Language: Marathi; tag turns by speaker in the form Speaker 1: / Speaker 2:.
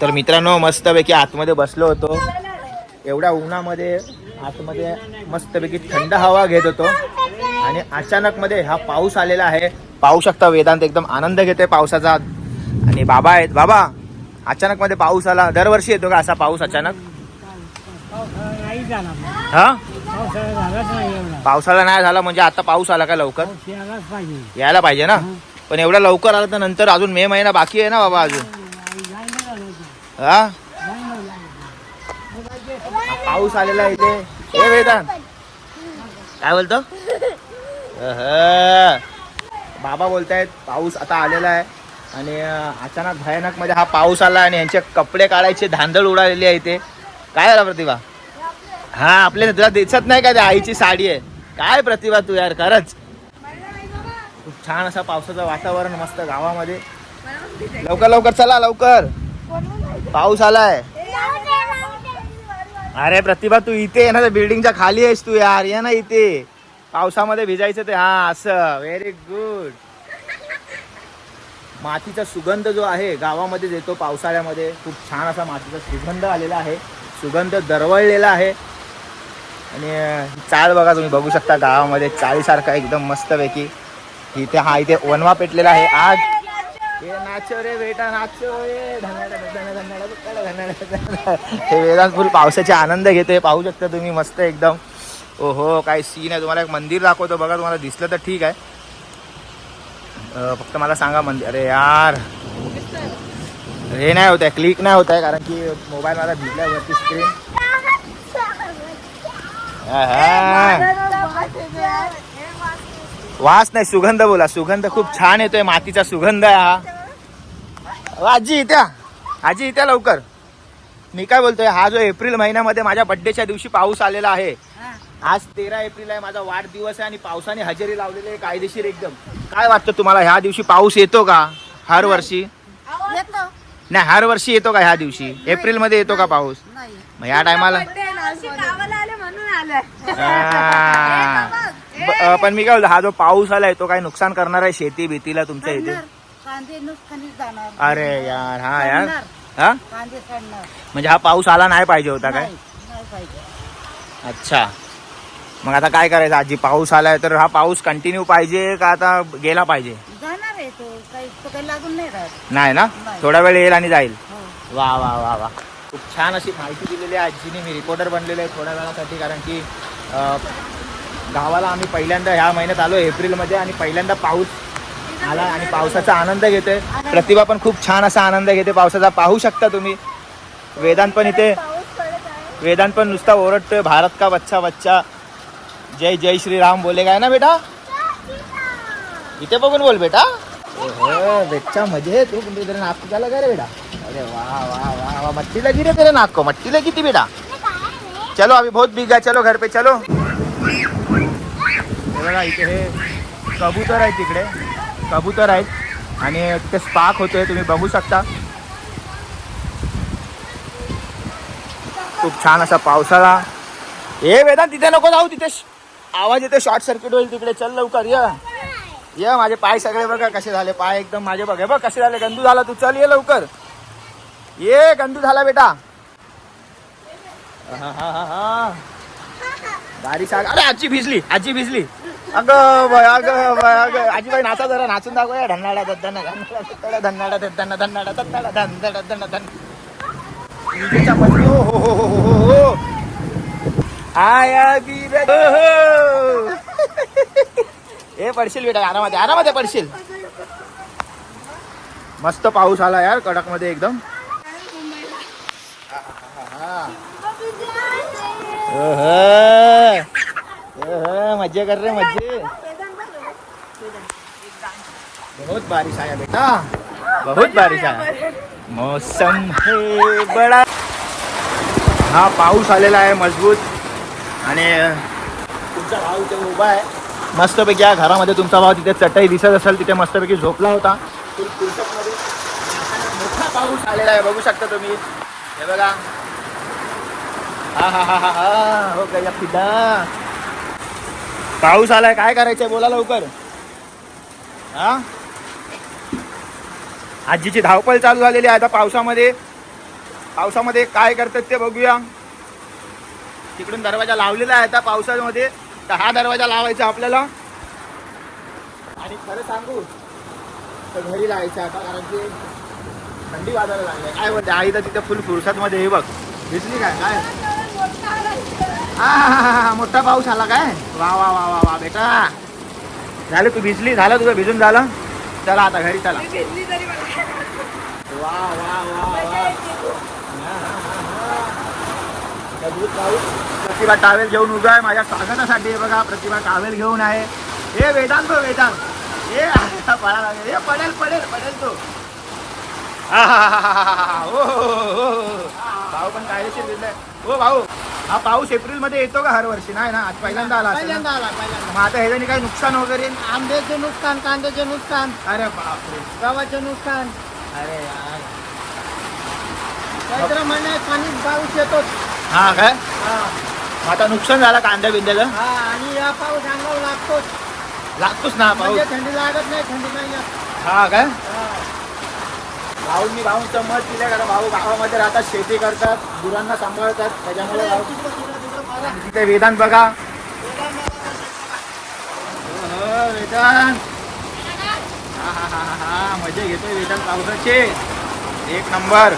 Speaker 1: तर मित्रांनो मस्तपैकी आतमध्ये बसलो होतो. एवढ्या उन्हामध्ये आतमध्ये मस्तपैकी थंड हवा घेत होतो. आणि अचानक मध्ये हा पाऊस आलेला आहे. पाहू शकता वेदांत एकदम आनंद घेते पावसाचा. आणि बाबा आहेत. बाबा अचानक मध्ये पाऊस आला. दरवर्षी येतो का असा पाऊस अचानक? हा?
Speaker 2: पावसाळा झालाच नाही
Speaker 1: झाला म्हणजे आता पाऊस आला का लवकर? यायला पाहिजे ना? पण एवढा लवकर आला तर नंतर अजून मे महिना बाकी आहे ना बाबा अजून. हा? पाऊस आलेला आहे इथे. हे वेदान. काय बोलतो? बाबा बोलतायत पाऊस आता आलेला आहे. आणि अचानक भयानकमध्ये हा पाऊस आला आणि यांचे कपडे काढायचे धांदळ उडालेली आहे इथे. काय झालं प्रतिभा? हा आपल्याला तुला दिसत नाही का त्या आईची साडी आहे? काय प्रतिभा तू यार खरंच. खूप छान असा पावसाचं वातावरण मस्त गावामध्ये. लवकर लवकर चला लवकर. पाऊस आलाय. अरे प्रतिभा तू इथे आहे ना त्या बिल्डिंगच्या खाली आहेस तू यार. ये ना इथे. पावसामध्ये भिजायचं ते. हा असं. व्हेरी गुड मातीचा सुगंध जो आहे गावामध्ये देतो पावसाळ्यामध्ये. खूप छान असा मातीचा सुगंध आलेला आहे. सुगंध दरवळलेला आहे. आणि चाळ बघा तुम्ही बघू शकता गावामध्ये. चाळीसारखा एकदम मस्तपैकी. इथे हा इथे वनवा पेटलेला आहे. आज ये नाचो रे बेटा नाचो रे. हे वेदांत फुल पावसाचे आनंद घेते पाहू शकता तुम्ही मस्त एकदम. ओहो काय सीन आहे. तुम्हाला एक मंदिर दाखवतो. बघा तुम्हाला दिसलं तर ठीक आहे. फक्त मला सांगा मंदिर. अरे यार. हे नाही होत आहे. क्लिक नाही होत आहे कारण की मोबाईल मला भिजल्यावरती स्क्रीन वास नाही सुगंध बोला. सुगंध खूप छान येतोय मातीचा सुगंध आहे हा. आजी इत्या. आजी इत्या लवकर. मी काय बोलतोय हा जो एप्रिल महिन्यामध्ये माझ्या बड्डेच्या दिवशी पाऊस आलेला आहे आज तेरा एप्रिल आहे माझा वाढदिवस आहे आणि पावसाने हजेरी लावलेली आहे कायदेशीर एकदम. काय वाटतं तुम्हाला ह्या दिवशी पाऊस येतो का हर वर्षी?
Speaker 3: येतो.
Speaker 1: नाही हर वर्षी येतो का ह्या दिवशी? एप्रिलमध्ये येतो का पाऊस?
Speaker 3: नाही.
Speaker 1: मग या टायमाला पण मी काय बोलतो हा जो पाऊस आलाय तो काय नुकसान करणार आहे शेती भीतीला तुमच्या इथे?
Speaker 3: कांदे नुकसानीच जाणार.
Speaker 1: अरे यार हा यार. हा?
Speaker 3: कांदे काढणार
Speaker 1: म्हणजे हा पाऊस आला नाही पाहिजे होता काय?
Speaker 3: नाही नाही पाहिजे.
Speaker 1: अच्छा. मग आता काय करायचं? आजी पाऊस आलाय तर हा पाऊस कंटिन्यू पाहिजे का आता गेला पाहिजे?
Speaker 3: जाणार आहे तो. काही तो काही लागून नाही राहत.
Speaker 1: नाही ना?
Speaker 3: नाही.
Speaker 1: थोडा वेळ येईल आणि जाईल.
Speaker 3: हो.
Speaker 1: वा वा वा वा. खूप छान अशी माहिती दिलेली आहे आजीने. मी रिपोर्टर बनलेलो आहे थोड्या वेळासाठी कारण की अं, गावाला आम्ही पहिल्यांदा ह्या महिन्यात आलो एप्रिलमध्ये आणि पहिल्यांदा पाऊस आला आणि पावसाचा आनंद घेते प्रतिभा पण खूप छान असा आनंद घेते. पावसाचा पाहू शकता तुम्ही. वेदांत पण इथे वेदांत पण नुसता ओरडतोय. भारत का बच्चा बच्चा? जय जय श्री राम बोले काय ना बेटा? इथे बघून बोल बेटा. बेटा मजे तू. पण तेरे नाक झाला काय रे बेटा. अरे वा वा वा वा. मट्टी लगी रे तेरे नाक को. मट्टी लगी थी बेटा. चलो अभी बहुत भीगा चलो घर पे चलो. हे बघा इथे हे कबूतर आहेत तिकडे. कबूतर आहेत. आणि तिथे स्पार्क होतोय तुम्ही बघू शकता. खूप छान असा पावसाळा. हे वेदा तिथे नको जाऊ तिथे आवाज येते शॉर्ट सर्किट होईल तिकडे. चल लवकर ये. ये माझे पाय सगळे बघा कसे झाले. पाय एकदम माझे बघ. बघ कसे झाले. गंदू झाला तू. चल ये लवकर. ये गंदू झाला बेटा. आहाहाहा. बारिश आग अरे आजी भिजली आजी भिजली. अगं अगं अगं आजीबाई नाचा जरा नाचून दाखव धन्नाडा दद्दना धन्नाडा धन्नाडा दद्दना धन्नाडा दद्दना धन्नाडा दद्दना धन हो हो हो हो हो हो हो आया बीर हो हो पडशील बेटा आरामात आरामात पडशील मस्त पाऊस आला यार कडकमध्ये एकदम मजे कर रे मजे। बहुत बारिश आया बेटा। बहुत बारिश आया। मौसम बडा। हा पाऊस आलेला आहे मजबूत। आणि तुमचा भाऊ इथे उभा आहे। मस्तपैकी या घरामध्ये तुमचा भाऊ तिथे चटई दिसत असेल तिथे मस्तपैकी झोपला होता। मोठा पाऊस आलेला आहे बघू शकता तुम्ही। हे बघा। हा हा हा हा हा हो गया फिदा पाऊस आलाय काय करायचंय? बोला लवकर. हा? आजीची धावपळ चालू झालेली आहे आता पावसामध्ये. पावसामध्ये काय करतात ते बघूया. तिकडून दरवाजा लावलेला आहे आता पावसामध्ये. तर हा दरवाजा लावायचा आपल्याला. आणि खरं सांगू तर घरी लावायचं आता कारण की थंडी वाजायला लागली काय म्हणते आई तर तिथे फुल फुरसत मध्ये हे बघ. दिसली काय? काय? आ, मोठा पाऊस आला काय? वा वा वा वा वा बेटा. झालं तू भिजली? झालं तुझं भिजून झालं? चला आता घरी चला. वा वा वा. प्रतिभा टावेल घेऊन उभा आहे माझ्या स्वागतासाठी. हे बघा प्रतिभा टावेल घेऊन आहे. हे वेदांत वेदांत. हे आता पळा लागेल. हे पडेल पडेल पडेल तो. आहाहाहाहा. ओ, हो, हो, हो. भाऊ पण कायदेशीर दिलाय हो भाऊ. हा पाऊस एप्रिलमध्ये येतो का हर वर्षी? नाही ना आज पहिल्यांदा आला असेल ना?
Speaker 2: पहिल्यांदा आला पहिल्यांदा.
Speaker 1: मग आता ह्याच्यानी काही नुकसान वगैरे?
Speaker 2: आंब्याचे नुकसान कांद्याचे नुकसान.
Speaker 1: अरे बापरे.
Speaker 2: गव्हाचे नुकसान.
Speaker 1: अरे यार.
Speaker 2: चैत्र महिन्यात पाणी पाऊस येतो
Speaker 1: हा काय?
Speaker 2: हा.
Speaker 1: मग आता नुकसान झालं कांद्या बिंद्याचं?
Speaker 2: हा, आणि या पाऊस अंगावर लागतोच.
Speaker 1: लागतोच ना पाऊस
Speaker 2: म्हणजे थंडी लागत नाही थंडी नाही.
Speaker 1: हा काय?
Speaker 2: हा.
Speaker 1: भाऊंनी भाऊंचं मत दिलं कारण भाऊ गावामध्ये राहतात शेती करतात गुरांना सांभाळतात. त्याच्यामुळे भाऊ तिथे वेदांत बघा. हो, हो, वेदांत. हा, हा, हा, हा, हा, मजे घेतोय वेदांत पावसाचे. एक नंबर.